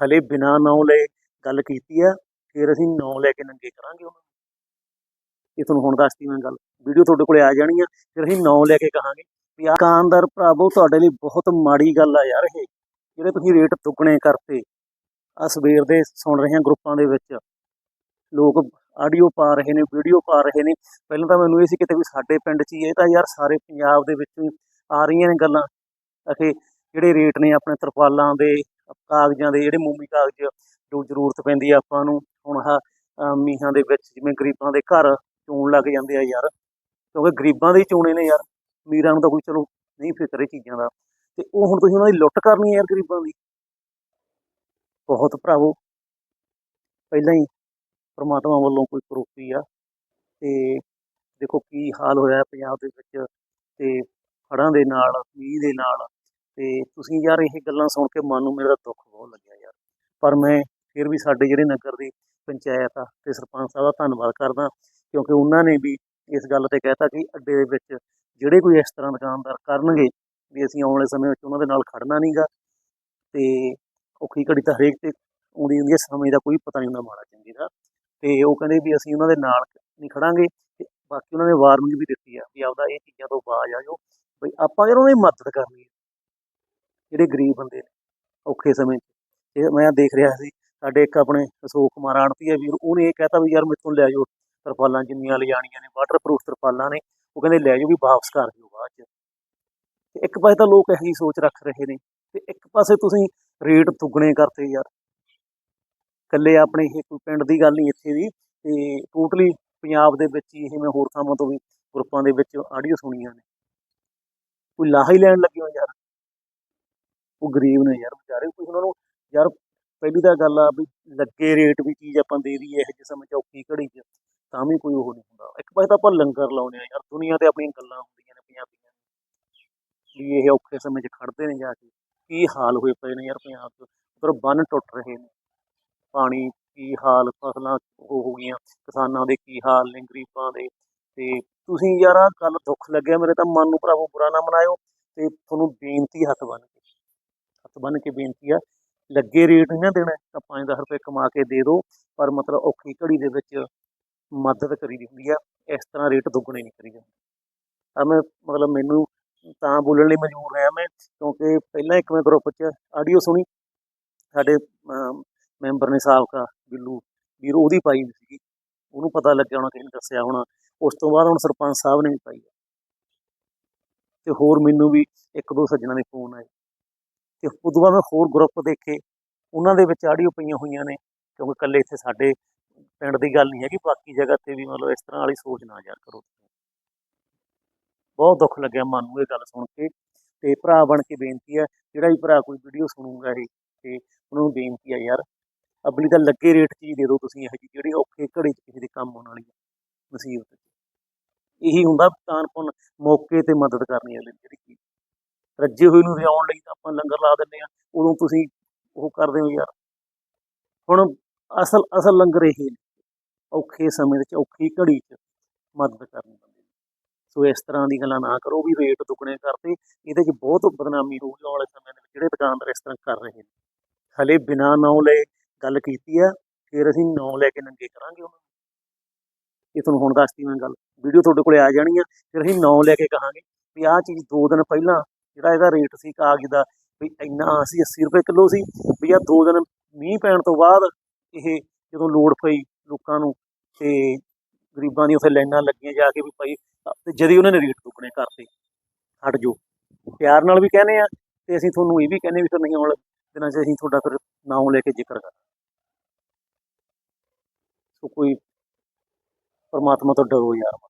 ਹਲੇ ਬਿਨਾ ਨਾਂ ਲਏ ਗੱਲ ਕੀਤੀ ਆ, ਫਿਰ ਅਸੀਂ ਨਾਂ ਲੈ ਕੇ ਨੰਗੇ ਕਰਾਂਗੇ ਉਹਨਾਂ ਨੂੰ। ਇਹ ਤੁਹਾਨੂੰ ਹੁਣ ਦੱਸਦੀ ਮੈਂ ਗੱਲ। ਵੀਡੀਓ ਤੁਹਾਡੇ ਕੋਲੇ ਆ ਜਾਣੀ ਆ, ਫਿਰ ਅਸੀਂ ਨਾਂ ਲੈ ਕੇ ਕਹਾਂਗੇ ਵੀ ਆਹ ਦੁਕਾਨਦਾਰ ਭਰਾਵੋ, ਤੁਹਾਡੇ ਲਈ ਬਹੁਤ ਮਾੜੀ ਗੱਲ ਆ ਯਾਰ ਇਹ, ਜਿਹੜੇ ਤੁਸੀਂ ਰੇਟ ਦੁੱਗਣੇ ਕਰਤੇ। ਆ ਸਵੇਰ ਦੇ ਸੁਣ ਰਹੇ ਹਾਂ ਗਰੁੱਪਾਂ ਦੇ ਵਿੱਚ। ਲੋਕ ਆਡੀਓ ਪਾ ਰਹੇ ਨੇ, ਵੀਡੀਓ ਪਾ ਰਹੇ ਨੇ। ਪਹਿਲਾਂ ਤਾਂ ਮੈਨੂੰ ਇਹ ਸੀ ਕਿਤੇ ਵੀ ਸਾਡੇ ਪਿੰਡ 'ਚ ਹੀ ਇਹ ਤਾਂ ਯਾਰ ਸਾਰੇ ਪੰਜਾਬ ਦੇ ਵਿੱਚ ਆ ਰਹੀਆਂ ਨੇ ਗੱਲਾਂ। ਅਖੇ, ਜਿਹੜੇ ਰੇਟ ਨੇ ਆਪਣੇ ਤਰਪਾਲਾਂ ਦੇ ਕਾਗਜ਼ਾਂ ਦੇ ਜਿਹੜੇ ਮੋਮੀ ਕਾਗਜ਼ ਜੋ ਜ਼ਰੂਰਤ ਪੈਂਦੀ ਆ ਆਪਾਂ ਨੂੰ, ਹੁਣ ਆਹ ਮੀਹਾਂ ਦੇ ਵਿੱਚ ਜਿਵੇਂ ਗਰੀਬਾਂ ਦੇ ਘਰ ਚੋਣ ਲੱਗ ਜਾਂਦੇ ਆ ਯਾਰ, ਕਿਉਂਕਿ ਗਰੀਬਾਂ ਦੇ ਚੋਣੇ ਨੇ ਯਾਰ ਅਮੀਰਾਂ ਨੂੰ ਤਾਂ ਕੋਈ ਚਲੋ ਨਹੀਂ ਫਿਕਰ ਇਹ ਚੀਜ਼ਾਂ ਦਾ, ਤੇ ਉਹ ਹੁਣ ਤੁਸੀਂ ਉਹਨਾਂ ਦੀ ਲੁੱਟ ਕਰਨੀ ਯਾਰ ਗਰੀਬਾਂ ਦੀ। ਬਹੁਤ ਭਰਾਵੋ, ਪਹਿਲਾਂ ਹੀ ਪ੍ਰਮਾਤਮਾ ਵੱਲੋਂ ਕੋਈ ਕਰੋਪੀ ਆ, ਤੇ ਦੇਖੋ ਕੀ ਹਾਲ ਹੋਇਆ ਪੰਜਾਬ ਦੇ ਵਿੱਚ, ਤੇ ਹੜ੍ਹਾਂ ਦੇ ਨਾਲ, ਮੀਂਹ ਦੇ ਨਾਲ ਤੇ ਤੁਸੀਂ ਯਾਰ ਇਹ ਗੱਲਾਂ ਸੁਣ ਕੇ ਮਨ ਨੂੰ ਮੇਰਾ ਦੁੱਖ ਬਹੁਤ ਲੱਗਿਆ ਯਾਰ। ਪਰ ਮੈਂ ਫਿਰ ਵੀ ਸਾਡੇ ਜਿਹੜੇ ਨਗਰ ਦੀ ਪੰਚਾਇਤ ਆ ਤੇ ਸਰਪੰਚ ਸਾਹਿਬ ਦਾ ਧੰਨਵਾਦ ਕਰਦਾ ਕਿਉਂਕਿ ਉਹਨਾਂ ਨੇ ਵੀ ਇਸ ਗੱਲ ਤੇ ਕਹਿਤਾ ਕਿ ਅੱਡੇ ਦੇ ਵਿੱਚ ਜਿਹੜੇ ਕੋਈ ਇਸ ਤਰ੍ਹਾਂ ਦੁਕਾਨਦਾਰ ਕਰਨਗੇ ਵੀ ਅਸੀਂ ਆਉਣ ਵਾਲੇ ਸਮੇਂ ਵਿੱਚ ਉਹਨਾਂ ਦੇ ਨਾਲ ਖੜਨਾ ਨਹੀਂਗਾ ਤੇ ਔਖੀ ਘੜੀ ਤਾਂ ਹਰੇਕ ਤੇ ਆਉਂਦੀ ਹੁੰਦੀ ਹੈ, ਸਮੇਂ ਦਾ ਕੋਈ ਪਤਾ ਨਹੀਂ ਹੁੰਦਾ ਮਾੜਾ ਚੰਗੇ ਦਾ। ਤੇ ਉਹ ਕਹਿੰਦੇ ਵੀ ਅਸੀਂ ਉਹਨਾਂ ਦੇ ਨਾਲ ਨਹੀਂ ਖੜਾਂਗੇ ਤੇ ਬਾਕੀ ਉਹਨਾਂ ਨੇ ਵਾਰਨਿੰਗ ਵੀ ਦਿੱਤੀ ਆ ਵੀ ਆਪਦਾ ਇਹ ਚੀਜ਼ਾਂ ਤੋਂ ਬਾਜ ਆ ਜਾਓ। ਬਈ ਆਪਾਂ ਯਾਰ ਉਹਨਾਂ ਦੀ ਮਦਦ ਕਰਨੀ ਹੈ? ਜਿਹੜੇ ਗਰੀਬ ਬੰਦੇ ਨੇ ਔਖੇ ਸਮੇਂ 'ਚ। ਇਹ ਮੈਂ ਦੇਖ ਰਿਹਾ ਸੀ, ਸਾਡੇ ਇੱਕ ਆਪਣੇ ਅਸ਼ੋਕ ਕੁਮਾਰ ਆੜਤੀ ਹੈ ਵੀਰ, ਉਹਨੇ ਇਹ ਕਹਿਤਾ ਵੀ ਯਾਰ ਮੇਤੋਂ ਲੈ ਜਾਓ ਤਰਪਾਲਾਂ ਜਿੰਨੀਆਂ ਲਿਜਾਣੀਆਂ ਨੇ ਵਾਟਰਪ੍ਰੂਫ ਤਰਪਾਲਾਂ ਨੇ। ਉਹ ਕਹਿੰਦੇ ਲੈ ਜਾਓ ਵੀ ਵਾਪਸ ਕਰ ਦਿਓ ਬਾਅਦ 'ਚ। ਤੇ ਇੱਕ ਪਾਸੇ ਤਾਂ ਲੋਕ ਇਹੀ ਸੋਚ ਰੱਖ ਰਹੇ ਨੇ ਤੇ ਇੱਕ ਪਾਸੇ ਤੁਸੀਂ ਰੇਟ ਦੁੱਗਣੇ ਕਰਤੇ ਯਾਰ। ਇਕੱਲੇ ਆਪਣੇ ਇਹ ਕੋਈ ਪਿੰਡ ਦੀ ਗੱਲ ਨਹੀਂ ਇੱਥੇ ਦੀ, ਤੇ ਟੋਟਲੀ ਪੰਜਾਬ ਦੇ ਵਿੱਚ ਹੀ ਇਹ ਮੈਂ ਹੋਰ ਥਾਵਾਂ ਤੋਂ ਵੀ ਗਰੁੱਪਾਂ ਦੇ ਵਿੱਚ ਆਡੀਓ ਸੁਣੀਆਂ ਨੇ। ਕੋਈ ਲਾਹਾ ਹੀ ਲੈਣ ਲੱਗੇ ਹੋ ਯਾਰ। ਉਹ ਗਰੀਬ ਨੇ ਯਾਰ ਵਿਚਾਰੇ, ਕੋਈ ਉਹਨਾਂ ਨੂੰ ਯਾਰ ਪਹਿਲੀ ਤਾਂ ਗੱਲ ਆ ਵੀ ਲੱਗੇ ਰੇਟ ਵੀ ਚੀਜ਼ ਆਪਾਂ ਦੇ ਦਈਏ ਇਹ ਜਿਸ ਸਮੇਂ ਚ ਔਖੀ ਘੜੀ 'ਚ, ਤਾਂ ਵੀ ਕੋਈ ਉਹ ਨਹੀਂ ਹੁੰਦਾ। ਇੱਕ ਪਾਸੇ ਤਾਂ ਆਪਾਂ ਲੰਗਰ ਲਾਉਨੇ ਆ ਯਾਰ, ਦੁਨੀਆ ਤੇ ਆਪਣੀਆਂ ਗੱਲਾਂ ਹੁੰਦੀਆਂ ਨੇ ਪੰਜਾਬੀਆਂ ਦੀਆਂ। ਵੀ ਇਹ ਔਖੇ ਸਮੇਂ 'ਚ ਖੜਦੇ ਨੇ ਜਾ ਕੇ, ਕੀ ਹਾਲ ਹੋਏ ਪਏ ਨੇ ਯਾਰ ਪੰਜਾਬ 'ਚ? ਉਧਰ ਬੰਨ ਟੁੱਟ ਰਹੇ ਨੇ। ਪਾਣੀ ਕੀ ਹਾਲ, ਫਸਲਾਂ ਉਹ ਹੋ ਗਈਆਂ, ਕਿਸਾਨਾਂ ਦੇ ਕੀ ਹਾਲ ਨੇ, ਗਰੀਬਾਂ ਦੇ। ਤੇ ਤੁਸੀਂ ਯਾਰ ਆਹ ਗੱਲ ਦੁੱਖ ਲੱਗਿਆ, ਮੇਰੇ ਤਾਂ ਮਨ ਨੂੰ ਭਰਾਵੋ ਬੁਰਾ ਨਾ ਮਨਾਇਓ ਤੇ ਤੁਹਾਨੂੰ ਬੇਨਤੀ ਹੱਥ ਬੰਨ ਕੇ। ਹੱਥ ਬੰਨ ਕੇ ਬੇਨਤੀ ਆ ਲੱਗੇ ਰੇਟ ਨਹੀਂ ਨਾ ਦੇਣਾ ਤਾਂ 5-10 ਰੁਪਏ ਕਮਾ ਕੇ ਦੇ ਦਿਓ ਪਰ ਮਤਲਬ ਔਖੀ ਘੜੀ ਦੇ ਵਿੱਚ ਮਦਦ ਕਰੀ ਦੀ ਹੁੰਦੀ ਆ ਇਸ ਤਰ੍ਹਾਂ ਰੇਟ ਦੁੱਗਣੇ ਨਹੀਂ ਕਰੀ ਜਾਂਦੇ ਆ ਮੈਂ ਮਤਲਬ ਮੈਨੂੰ ਤਾਂ ਬੋਲਣ ਲਈ ਮਜਬੂਰ ਰਿਹਾ ਮੈਂ ਕਿਉਂਕਿ ਪਹਿਲਾਂ ਇੱਕ ਮੈਂ ਗਰੁੱਪ 'ਚ ਆਡੀਓ ਸੁਣੀ ਸਾਡੇ ਅਮ, ਮੈਂਬਰ ਨੇ ਸਾਬਕਾ ਬਿੱਲੂ ਵੀਰ ਉਹਦੀ ਪਾਈ ਹੋਈ ਸੀਗੀ ਉਹਨੂੰ ਪਤਾ ਲੱਗਿਆ ਹੋਣਾ ਕਿਸੇ ਨੇ ਦੱਸਿਆ ਹੋਣਾ ਉਸ ਤੋਂ ਬਾਅਦ ਹੁਣ ਸਰਪੰਚ ਸਾਹਿਬ ਨੇ ਵੀ ਪਾਈ ਆ। ਤੇ ਹੋਰ ਮੈਨੂੰ ਵੀ ਇੱਕ ਦੋ ਸੱਜਣਾ ਦੇ ਫੋਨ ਆਏ ਤੇ ਉਦੋਂ ਬਾਅਦ ਮੈਂ ਹੋਰ ਗਰੁੱਪ ਦੇਖੇ, ਉਹਨਾਂ ਦੇ ਵਿੱਚ ਆਡੀਓ ਪਈਆਂ ਹੋਈਆਂ ਨੇ, ਕਿਉਂਕਿ ਇਕੱਲੇ ਇੱਥੇ ਸਾਡੇ ਪਿੰਡ ਦੀ ਗੱਲ ਨਹੀਂ ਹੈਗੀ, ਬਾਕੀ ਜਗ੍ਹਾ ਤੇ ਵੀ ਮਤਲਬ ਇਸ ਤਰ੍ਹਾਂ ਵਾਲੀ ਸੋਚ ਨਾ ਯਾਰ ਕਰੋ। ਬਹੁਤ ਦੁੱਖ ਲੱਗਿਆ ਮਨ ਨੂੰ ਇਹ ਗੱਲ ਸੁਣ ਕੇ, ਤੇ ਭਰਾ ਬਣ ਕੇ ਬੇਨਤੀ ਹੈ, ਜਿਹੜਾ ਵੀ ਭਰਾ ਕੋਈ ਵੀਡੀਓ ਸੁਣੂਗਾ ਇਹ, ਤੇ ਉਹਨਾਂ ਨੂੰ ਬੇਨਤੀ ਹੈ ਯਾਰ, ਅਬਲੀ ਤਾਂ ਲੱਗੇ ਰੇਟ ਚੀਜ਼ ਦੇ ਦਿਓ ਤੁਸੀਂ ਇਹ ਜਿਹੀ, ਜਿਹੜੀ ਔਖੇ ਘੜੀ 'ਚ ਕਿਸੇ ਦੇ ਕੰਮ ਆਉਣ ਵਾਲੀ ਹੈ ਮੁਸੀਬਤ ਇਹੀ ਹੁੰਦਾ ਕਾਨਪੁੰਨ ਮੌਕੇ ਤੇ ਮਦਦ ਕਰਨੀ ਹੈ ਜਿਹੜੀ ਚੀਜ਼। ਰੱਜੇ ਹੋਏ ਨੂੰ ਰਿਆਉਣ ਲਈ ਆਪਾਂ ਲੰਗਰ ਲਾ ਦਿੰਦੇ ਆ ਉਦੋਂ ਤੁਸੀਂ ਉਹ ਕਰਦੇ ਹੋ ਯਾਰ। ਹੁਣ ਅਸਲ ਅਸਲ ਲੰਗਰ ਇਹ ਨੇ, ਔਖੇ ਸਮੇਂ ਵਿੱਚ, ਔਖੀ ਘੜੀ 'ਚ ਮਦਦ ਕਰਨੀ ਪੈਂਦੀ ਸੋ ਇਸ ਤਰ੍ਹਾਂ ਦੀ ਗੱਲਾਂ ਨਾ ਕਰੋ ਵੀ ਰੇਟ ਦੁੱਗਣੇ ਕਰਤੇ, ਇਹਦੇ 'ਚ ਬਹੁਤ ਬਦਨਾਮੀ ਹੋਊਗੀ ਆਉਣ ਵਾਲੇ ਸਮੇਂ ਦੇ ਵਿੱਚ, ਜਿਹੜੇ ਦੁਕਾਨਦਾਰ ਇਸ ਤਰ੍ਹਾਂ ਕਰ ਰਹੇ ਨੇ। ਹਲੇ ਬਿਨਾ ਨਾਂ ਲਏ ਗੱਲ ਕੀਤੀ ਆ, ਫਿਰ ਅਸੀਂ ਨਾਂ ਲੈ ਕੇ ਨੰਗੇ ਕਰਾਂਗੇ ਉਹਨਾਂ ਨੂੰ। ਇਹ ਤੁਹਾਨੂੰ ਹੁਣ ਦੱਸਤੀ ਮੈਂ ਗੱਲ। ਵੀਡੀਓ ਤੁਹਾਡੇ ਕੋਲੇ ਆ ਜਾਣੀ ਆ, ਫਿਰ ਅਸੀਂ ਨਾਂ ਲੈ ਕੇ ਕਹਾਂਗੇ ਵੀ ਆਹ ਚੀਜ਼ ਦੋ ਦਿਨ ਪਹਿਲਾਂ ਜਿਹੜਾ ਇਹਦਾ ਰੇਟ ਸੀ ਕਾਗਜ਼ ਦਾ, ਵੀ ਇੰਨਾ ਅਸੀਂ 80 ਰੁਪਏ ਕਿਲੋ ਸੀ, ਵੀ ਆ ਦੋ ਦਿਨ ਮੀਂਹ ਪੈਣ ਤੋਂ ਬਾਅਦ ਇਹ ਜਦੋਂ ਲੋੜ ਪਈ ਲੋਕਾਂ ਨੂੰ ਤੇ ਗਰੀਬਾਂ ਦੀਆਂ ਉੱਥੇ ਲਾਈਨਾਂ ਲੱਗੀਆਂ ਜਾ ਕੇ ਵੀ ਭਾਈ ਤੇ ਜਦੀ ਉਹਨਾਂ ਨੇ ਰੇਟ ਦੁੱਗਣੇ ਕਰਤੇ, ਹਟ ਜੋ ਪਿਆਰ ਨਾਲ ਵੀ ਕਹਿੰਦੇ ਆ, ਤੇ ਅਸੀਂ ਤੁਹਾਨੂੰ ਇਹ ਵੀ ਕਹਿੰਦੇ ਵੀ ਫਿਰ ਨਹੀਂ ਆਉਣ ਦਿਨਾਂ 'ਚ ਅਸੀਂ ਤੁਹਾਡਾ ਫਿਰ ਨਾਮ ਲੈ ਕੇ ਜ਼ਿਕਰ ਕਰਾਂਗੇ। ਸੋ ਕੋਈ ਪਰਮਾਤਮਾ ਤੋਂ ਡਰੋ ਯਾਰ।